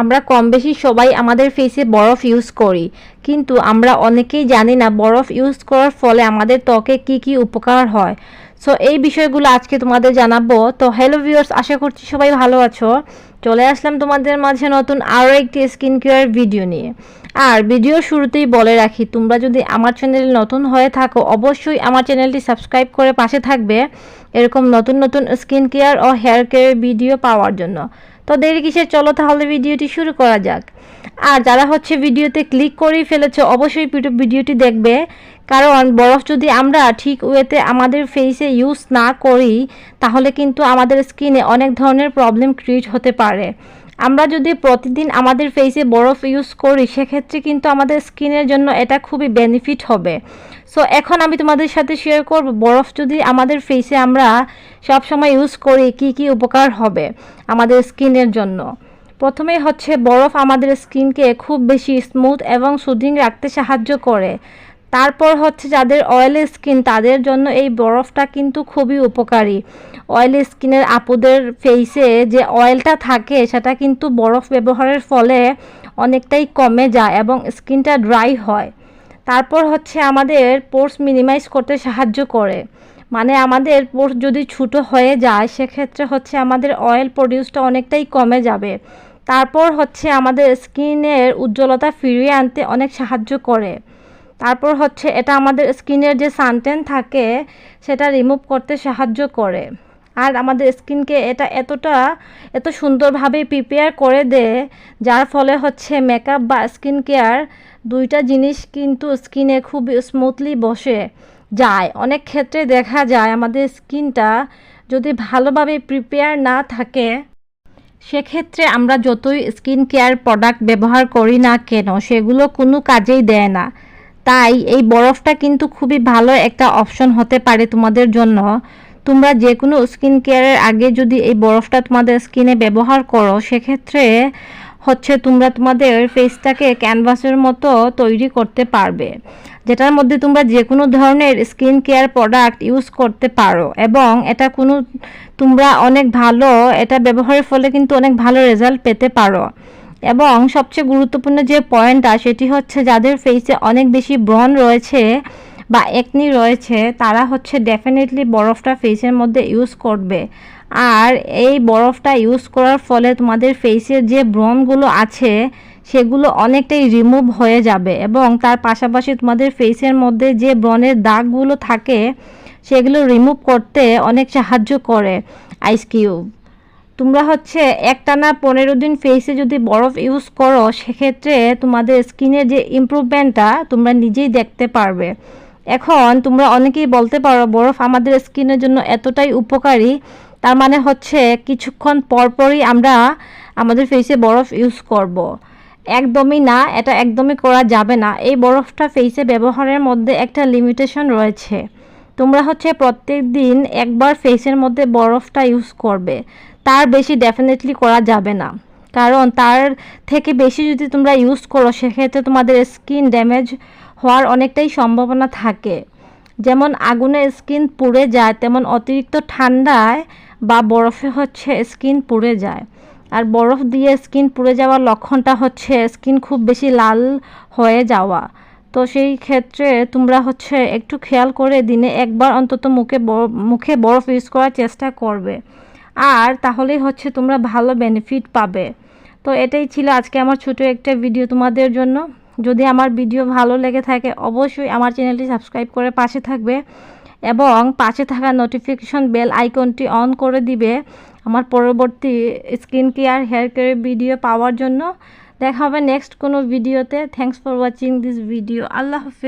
আমরা কম বেশি সবাই আমাদের ফেসে বরফ ইউজ করি। কিন্তু আমরা অনেকেই জানি না বরফ ইউজ করার ফলে আমাদের ত্বকে কি কি উপকার হয়। সো এই বিষয়গুলো আজকে তোমাদের জানাব। তো হ্যালো ভিউয়ার্স আশা করছি সবাই ভালো আছো। চলে আসলাম তোমাদের মাঝে নতুন আরও একটি স্কিন কেয়ার ভিডিও নিয়ে। আর ভিডিও শুরুতেই বলে রাখি, তোমরা যদি আমার চ্যানেলে নতুন হয়ে থাকো, অবশ্যই আমার চ্যানেলটি সাবস্ক্রাইব করে পাশে থাকবে। এরকম নতুন নতুন স্কিন কেয়ার ও হেয়ার কেয়ার ভিডিও পাওয়ার জন্য। তো দেরি কিসের? চলো তাহলে ভিডিওটি শুরু করা যাক। আর যারা হচ্ছে ভিডিওতে ক্লিক করেই ফেলেছে, অবশ্যই ভিডিওটি দেখবে। কারণ বরফ যদি আমরা ঠিক ওয়েতে আমাদের ফেসে ইউজ না করি, তাহলে কিন্তু আমাদের স্কিনে অনেক ধরনের প্রবলেম ক্রিয়েট হতে পারে। আমরা যদি প্রতিদিন আমাদের ফেসে বরফ ইউজ করি, সেক্ষেত্রে কিন্তু আমাদের স্কিনের জন্য এটা খুবই বেনিফিট হবে। সো এখন আমি তোমাদের সাথে শেয়ার করব, বরফ যদি আমাদের ফেসে আমরা সব সময় ইউজ করি, কি কি উপকার হবে আমাদের স্কিনের জন্য? প্রথমে হচ্ছে বরফ আমাদের স্কিনকে খুব বেশি স্মুথ এবং সুদিং রাখতে সাহায্য করে। তারপর হচ্ছে যাদের অয়েলি স্কিন তাদের জন্য এই বরফটা কিন্তু খুবই উপকারী। অয়েলি স্কিনের আপুদের ফেসে যে অয়েলটা থাকে, সেটা কিন্তু বরফ ব্যবহারের ফলে অনেকটাই কমে যায় এবং স্কিনটা ড্রাই হয়। তারপর হচ্ছে আমাদের পোর্স মিনিমাইজ করতে সাহায্য করে। মানে আমাদের পোর্স যদি ছোটো হয়ে যায়, সেক্ষেত্রে হচ্ছে আমাদের অয়েল প্রডিউসটা অনেকটাই কমে যাবে। তারপর হচ্ছে আমাদের স্কিনের উজ্জ্বলতা ফিরিয়ে আনতে অনেক সাহায্য করে। তারপর হচ্ছে এটা আমাদের স্কিনের যে সানটেন থাকে, সেটা রিমুভ করতে সাহায্য করে। আর আমাদের স্কিনকে এটা এতটা, এত সুন্দরভাবে প্রিপেয়ার করে দেয়, যার ফলে হচ্ছে মেকআপ বা স্কিন কেয়ার দুইটা জিনিস কিন্তু স্কিনে খুব স্মুথলি বসে যায়। অনেক ক্ষেত্রে দেখা যায় আমাদের স্কিনটা যদি ভালোভাবে প্রিপেয়ার না থাকে, সেক্ষেত্রে আমরা যতই স্কিন কেয়ার প্রোডাক্ট ব্যবহার করি না কেন, সেগুলো কোনো কাজেই দেয় না। তাই এই বরফটা কিন্তু খুবই ভালো একটা অপশন হতে পারে তোমাদের জন্য। তোমরা যে কোনো স্কিন কেয়ারের আগে যদি এই বরফটা তোমাদের স্কিনে ব্যবহার করো, সেক্ষেত্রে হচ্ছে তোমরা তোমাদের ফেসটাকে ক্যানভাসের মতো তৈরি করতে পারবে, যেটার মধ্যে তোমরা যে কোনো ধরনের স্কিন কেয়ার প্রোডাক্ট ইউজ করতে পারো এবং এটা কোনো তোমরা অনেক ভালো, এটা ব্যবহারের ফলে কিন্তু অনেক ভালো রেজাল্ট পেতে পারো। এবং সবচেয়ে গুরুত্বপূর্ণ যে পয়েন্টটা সেটি হচ্ছে যাদের ফেসে অনেক বেশি ব্রণ রয়েছে বা একনি রয়েছে, তারা হচ্ছে ডেফিনেটলি বরফটা ফেসের মধ্যে ইউজ করবে। আর এই বরফটা ইউজ করার ফলে তোমাদের ফেসের যে ব্রণগুলো আছে, সেগুলো অনেকটাই রিমুভ হয়ে যাবে এবং তার পাশাপাশি তোমাদের ফেসের মধ্যে যে ব্রণের দাগগুলো থাকে, সেগুলো রিমুভ করতে অনেক সাহায্য করে। আইস কিউব তোমরা হচ্ছে একটানা পনেরো দিন ফেসে যদি বরফ ইউজ করো, সেক্ষেত্রে তোমাদের স্কিনের যে ইম্প্রুভমেন্টটা তোমরা নিজেই দেখতে পারবে। এখন তোমরা অনেকেই বলতে পারো, বরফ আমাদের স্কিনের জন্য এতটাই উপকারী, তার মানে হচ্ছে কিছুক্ষণ পরপরই আমরা আমাদের ফেসে বরফ ইউজ করব। একদমই না, এটা একদমই করা যাবে না। এই বরফটা ফেসে ব্যবহারের মধ্যে একটা লিমিটেশন রয়েছে। তোমরা হচ্ছে প্রত্যেক দিন একবার ফেসের মধ্যে বরফটা ইউজ করবে। তার বেশি ডেফিনেটলি করা যাবে না। কারণ তার থেকে বেশি যদি তোমরা ইউজ করো, সেক্ষেত্রে তোমাদের স্কিন ড্যামেজ হওয়ার অনেকটাই সম্ভাবনা থাকে। যেমন আগুনে স্কিন পুড়ে যায়, তেমন অতিরিক্ত ঠান্ডায় বা বরফে হচ্ছে স্কিন পুড়ে যায়। আর বরফ দিয়ে স্কিন পুড়ে যাওয়ার লক্ষণটা হচ্ছে স্কিন খুব বেশি লাল হয়ে যাওয়া। তো সেই ক্ষেত্রে তোমরা হচ্ছে একটু খেয়াল করে দিনে একবার অন্তত মুখে মুখে বরফ ইউজ করার চেষ্টা করবে। আর তাহলেই হচ্ছে তোমরা ভালো বেনিফিট পাবে। তো এটাই ছিল আজকে আমার ছোট একটা ভিডিও তোমাদের জন্য। যদি আমার ভিডিও ভালো লেগে থাকে, অবশ্যই আমার চ্যানেলটি সাবস্ক্রাইব করে পাশে থাকবে এবং পাশে থাকা নোটিফিকেশন বেল আইকনটি অন করে দিবে আমার পরবর্তী skin care hair care video পাওয়ার জন্য। দেখা হবে নেক্সট কোনো ভিডিওতে thanks for watching this video আল্লাহ হাফেজ।